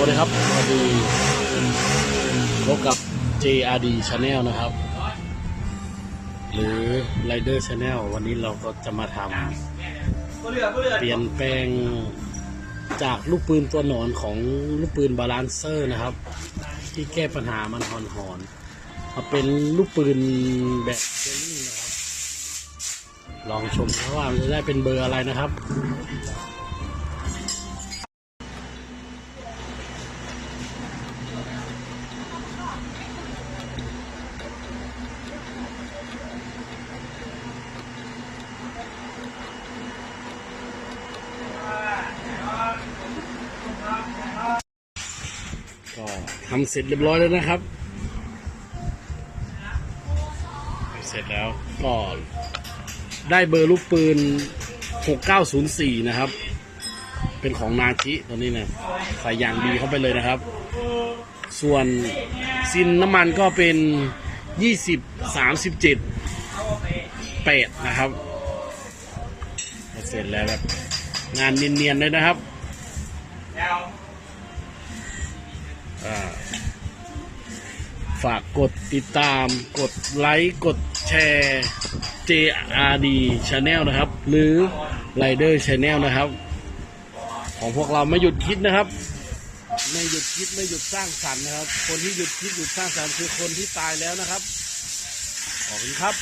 วัสดีครับสวัสดีพบกับ JRD Channel นะครับ หรือ Rider Channel วันนี้เราก็จะมาทำเปลี่ยนแปลงจากลูกปืนตัวหนอนของลูกปืนบาลานเซอร์นะครับ ที่แก้ปัญหามันหอนหอนมาเป็นลูกปืนแบบเจลลี่นะครับ ลองชมนะว่ามันจะได้เป็นเบอร์อะไรนะครับ ก็ทำเสร็จเรียบร้อยแล้วนะครับ เสร็จแล้วก็ได้เบอร์ลูกปืน 6904 นะครับ เป็นของนาจิตัวนี้นะใส่อย่างดีเข้าไปเลยนะครับ ส่วนซินน้ำมันก็เป็น 20 37 8 นะครับเสร็จแล้วแบบงานเนียนๆเลยนะครับ ฝากกดติดตาม กดไลค์กดแชร์ JRD Channel นะครับ หรือ Rider Channel นะครับ ของพวกเราไม่หยุดคิดนะครับ ไม่หยุดคิดไม่หยุดสร้างสรรค์นะครับ คนที่หยุดคิดหยุดสร้างสรรค์คือคนที่ตายแล้วนะครับ ขอบคุณครับ